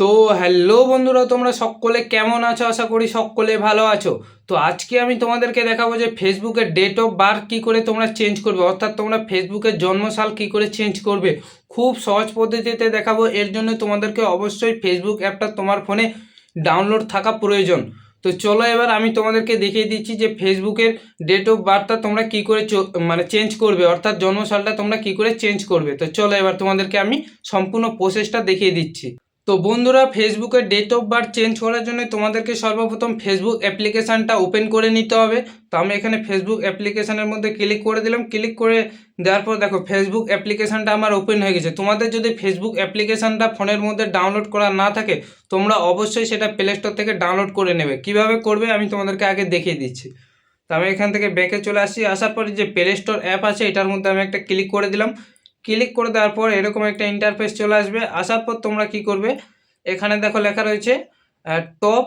তো হ্যালো বন্ধুরা, তোমরা সকলে কেমন আছো? আশা করি সকলে ভালো আছো। তো আজকে আমি তোমাদেরকে দেখাবো যে ফেসবুকের ডেট অফ বার্থ কী করে তোমরা চেঞ্জ করবে, অর্থাৎ তোমরা ফেসবুকের জন্মসাল কী করে চেঞ্জ করবে। খুব সহজ পদ্ধতিতে দেখাবো, এর জন্য তোমাদেরকে অবশ্যই ফেসবুক অ্যাপটা তোমার ফোনে ডাউনলোড থাকা প্রয়োজন। তো চলো এবার আমি তোমাদেরকে দেখিয়ে দিচ্ছি যে ফেসবুকের ডেট অফ বার্থটা তোমরা কী করে মানে চেঞ্জ করবে, অর্থাৎ জন্মসালটা তোমরা কী করে চেঞ্জ করবে। তো চলো এবার তোমাদেরকে আমি সম্পূর্ণ প্রসেসটা দেখিয়ে দিচ্ছি। তো বন্ধুরা ফেসবুকের ডেট অফ বার্থ চেঞ্জ করার জন্য তোমাদেরকে সর্বপ্রথম ফেসবুক অ্যাপ্লিকেশানটা ওপেন করে নিতে হবে। তো আমি এখানে ফেসবুক অ্যাপ্লিকেশানের মধ্যে ক্লিক করে দিলাম। ক্লিক করে দেওয়ার পর দেখো ফেসবুক অ্যাপ্লিকেশানটা আমার ওপেন হয়ে গেছে। তোমাদের যদি ফেসবুক অ্যাপ্লিকেশানটা ফোনের মধ্যে ডাউনলোড করা না থাকে, তোমরা অবশ্যই সেটা প্লে স্টোর থেকে ডাউনলোড করে নেবে। কীভাবে করবে আমি তোমাদেরকে আগে দেখিয়ে দিচ্ছি। তো আমি এখান থেকে ব্যাকে চলে আসি আসার পরে যে প্লে স্টোর অ্যাপ আছে, এটার মধ্যে আমি একটা ক্লিক করে দিলাম। ক্লিক করে দেওয়ার পর এরকম একটা ইন্টারফেস চলে আসবে। আসার পর তোমরা কি করবে? এখানে দেখো লেখা রয়েছে টপ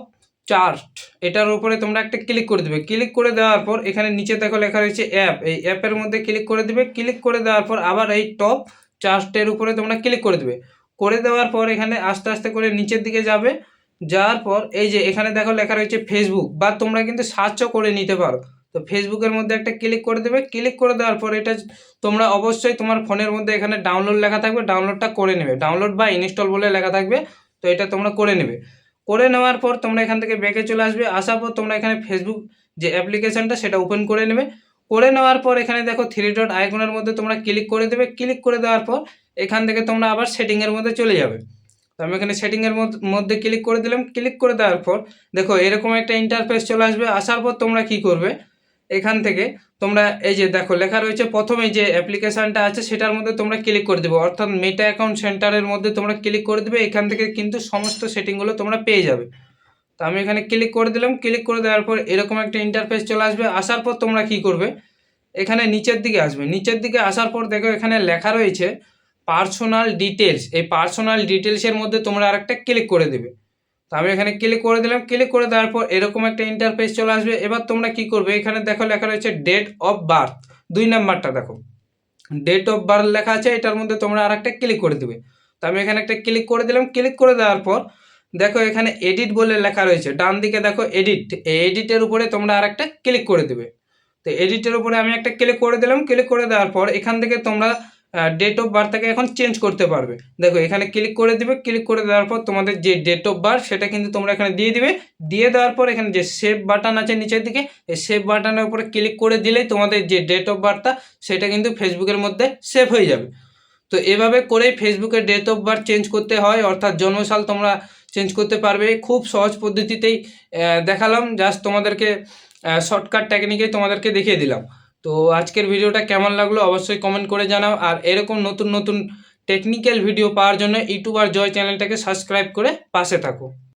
চার্ট এটার উপরে তোমরা একটা ক্লিক করে দেবে। ক্লিক করে দেওয়ার পর এখানে নিচে দেখো লেখা রয়েছে অ্যাপ এই অ্যাপের মধ্যে ক্লিক করে দেবে। ক্লিক করে দেওয়ার পর আবার এই টপ চার্টের উপরে তোমরা ক্লিক করে দেবে। করে দেওয়ার পর এখানে আস্তে আস্তে করে নিচের দিকে যাবে। যাওয়ার পর এই যে এখানে দেখো লেখা রয়েছে ফেসবুক বা তোমরা কিন্তু সার্চও করে নিতে পারো। তো ফেসবুকের মধ্যে একটা ক্লিক করে দেবে। ক্লিক করে দেওয়ার পর এটা তোমরা অবশ্যই তোমার ফোনের মধ্যে এখানে ডাউনলোড লেখা থাকবে। ডাউনলোডটা করে নেবে। ডাউনলোড বা ইনস্টল বলে লেখা থাকবে। তো এটা তোমরা করে নেবে। করে নেওয়ার পর তোমরা এখান থেকে ব্যাকে চলে আসবে। আসার পর তোমরা এখানে ফেসবুক যে অ্যাপ্লিকেশনটা সেটা ওপেন করে নেবে। করে নেওয়ার পর এখানে দেখো থ্রি ডট আইকনের মধ্যে তোমরা ক্লিক করে দেবে। ক্লিক করে দেওয়ার পর এখান থেকে তোমরা আবার সেটিংয়ের মধ্যে চলে যাবে। তো আমি এখানে সেটিংয়ের মধ্যে ক্লিক করে দিলাম। ক্লিক করে দেওয়ার পর দেখো এরকম একটা ইন্টারফেস চলে আসবে। আসার পর তোমরা কি করবে? এখান থেকে তোমরা এই যে দেখো, লেখা রয়েছে প্রথমে যে অ্যাপ্লিকেশানটা আছে সেটার মধ্যে তোমরা ক্লিক করে দেবে। অর্থাৎ মেটা অ্যাকাউন্ট সেন্টারের মধ্যে তোমরা ক্লিক করে দেবে, এখান থেকে কিন্তু সমস্ত সেটিংগুলো তোমরা পেয়ে যাবে। তো আমি এখানে ক্লিক করে দিলাম, ক্লিক করে দেওয়ার পর এরকম একটা ইন্টারফেস চলে আসবে। আসার পর তোমরা কি করবে? এখানে নিচের দিকে আসবে। নিচের দিকে আসার পর দেখো এখানে লেখা রয়েছে পার্সোনাল ডিটেলস এই পার্সোনাল ডিটেলসের মধ্যে তোমরা আরেকটা ক্লিক করে দেবে। তো আমি এখানে ক্লিক করে দিলাম। ক্লিক করে দেওয়ার পর এরকম একটা ইন্টারফেস চলে আসবে। এবার তোমরা কি করবে? এখানে দেখো লেখা রয়েছে ডেট অফ বার্থ দুই নাম্বারটা দেখো। ডেট অফ বার্থ লেখা আছে, এটার মধ্যে তোমরা আর একটা ক্লিক করে দেবে। তো আমি এখানে একটা ক্লিক করে দিলাম। ক্লিক করে দেওয়ার পর দেখো এখানে এডিট বলে লেখা রয়েছে। ডান দিকে দেখো এডিট এই এডিটের উপরে তোমরা আর একটা ক্লিক করে দেবে। তো এডিটের উপরে আমি একটা ক্লিক করে দিলাম। ক্লিক করে দেওয়ার পর এখান থেকে তোমরা ডেট অফ বার্থটাকে এখন চেঞ্জ করতে পারবে। দেখো, এখানে ক্লিক করে দিবে ক্লিক করে দেওয়ার পর তোমাদের যে ডেট অফ বার্থ সেটা কিন্তু তোমরা এখানে দিয়ে দিবে। দিয়ে দেওয়ার পর এখানে যে সেভ বাটন আছে নিচের দিকে, এই সেভ বাটনের উপরে ক্লিক করে দিলেই তোমাদের যে ডেট অফ বার্থটা সেটা কিন্তু ফেসবুকের মধ্যে সেভ হয়ে যাবে। তো এভাবে করেই ফেসবুকের ডেট অফ বার্থ চেঞ্জ করতে হয়, অর্থাৎ জন্মসাল তোমরা চেঞ্জ করতে পারবে। খুব সহজ পদ্ধতিতেই দেখালাম জাস্ট তোমাদেরকে শর্টকাট টেকনিকে তোমাদেরকে দেখিয়ে দিলাম। তো আজকের ভিডিওটা কেমন লাগল অবশ্যই কমেন্ট করে জানাও। আর এরকম নতুন নতুন টেকনিক্যাল ভিডিও পাওয়ার জন্য ইউটিউব আর জয় চ্যানেলটাকে সাবস্ক্রাইব করে পাশে থাকো।